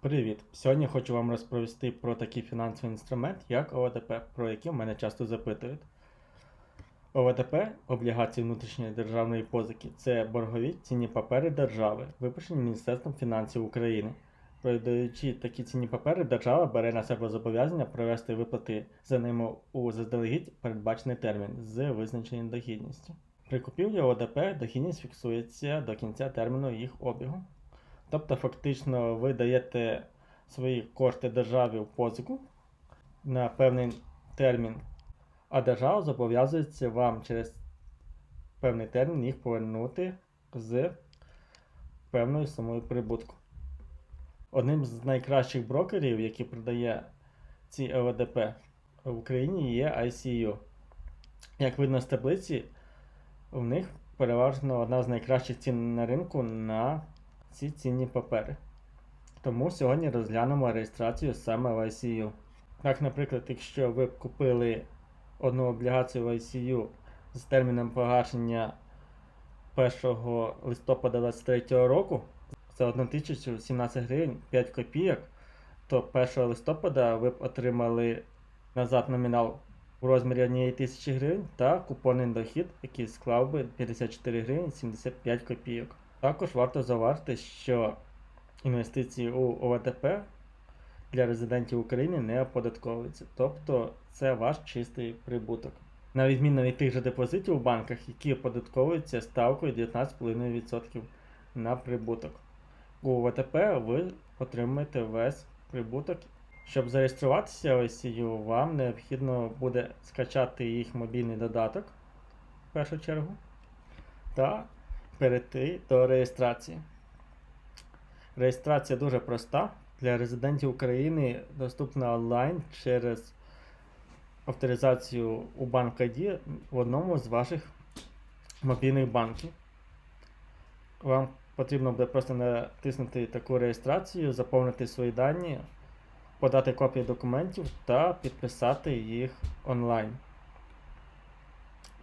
Привіт! Сьогодні хочу вам розповісти про такий фінансовий інструмент, як ОВДП, про який мене часто запитують. ОВДП облігації внутрішньої державної позики це боргові цінні папери держави, випущені Міністерством фінансів України. Продаючи такі цінні папери, держава бере на себе зобов'язання провести виплати за ними у заздалегідь передбачений термін з визначеною дохідністю. При купівлі ОВДП дохідність фіксується до кінця терміну їх обігу. Тобто, фактично, ви даєте свої кошти державі в позику на певний термін, а держава зобов'язується вам через певний термін їх повернути з певною сумою прибутку. Одним з найкращих брокерів, який продає ці ЛДП в Україні, є ICU. Як видно з таблиці, в них переважно одна з найкращих цін на ринку на ці цінні папери. Тому сьогодні розглянемо реєстрацію саме в ICU. Так, наприклад, якщо ви б купили одну облігацію в ICU з терміном погашення 1 листопада 2023 року за 1017 гривень 5 копійок, то 1 листопада ви б отримали назад номінал в розмірі 1 тисячі гривень та купонний дохід, який склав би 54 гривень 75 копійок. Також варто зауважити, що інвестиції у ОВДП для резидентів України не оподатковуються, тобто це ваш чистий прибуток. На відміну від тих же депозитів у банках, які оподатковуються ставкою 19,5% на прибуток. У ОВТП ви отримаєте весь прибуток. Щоб зареєструватися в ICU, вам необхідно буде скачати їх мобільний додаток в першу чергу та перейти до реєстрації. Реєстрація дуже проста. Для резидентів України доступна онлайн через авторизацію у банк ID в одному з ваших мобільних банків. Вам потрібно буде просто натиснути таку реєстрацію, заповнити свої дані, подати копії документів та підписати їх онлайн.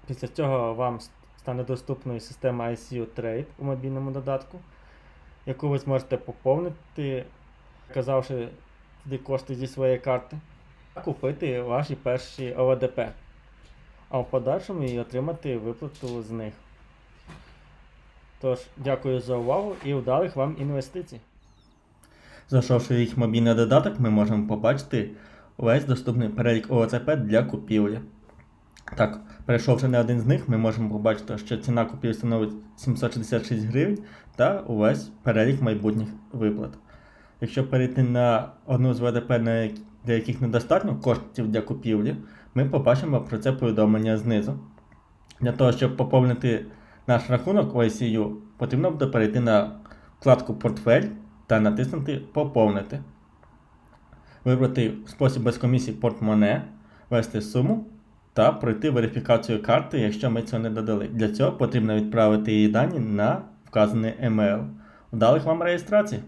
Після цього вам стане доступною система ICU Trade у мобільному додатку, яку ви зможете поповнити, вказавши туди кошти зі своєї карти, та купити ваші перші ОВДП, а в подальшому і отримати виплату з них. Тож, дякую за увагу і вдалих вам інвестицій. Зайшовши їх мобільний додаток, ми можемо побачити весь доступний перелік ОВЦП для купівлі. Так, перейшовши на один з них, ми можемо побачити, що ціна купівлі становить 766 гривень та увесь перелік майбутніх виплат. Якщо перейти на одну з ВДП, для яких недостатньо коштів для купівлі, ми побачимо про це повідомлення знизу. Для того, щоб поповнити наш рахунок в ICU, потрібно буде перейти на вкладку Портфель та натиснути Поповнити. Вибрати спосіб без комісії портмоне, ввести суму та пройти верифікацію карти, якщо ми цього не додали. Для цього потрібно відправити її дані на вказаний email. Вдалих вам реєстрацій!